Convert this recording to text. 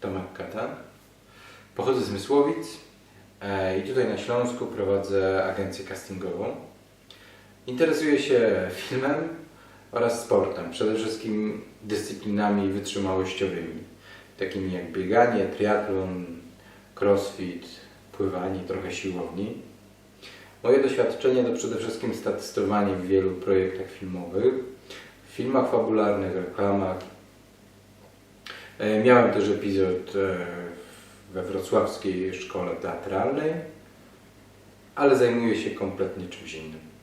Tomek Katan. Pochodzę z Mysłowic e, i tutaj na Śląsku prowadzę agencję castingową. Interesuję się filmem oraz sportem, przede wszystkim dyscyplinami wytrzymałościowymi, takimi jak bieganie, triatlon, crossfit, pływanie, trochę siłowni. Moje doświadczenie to przede wszystkim statystowanie w wielu projektach filmowych, filmach fabularnych, reklamach, Miałem też epizod e, we wrocławskiej szkole teatralnej, ale zajmuję się kompletnie czymś innym.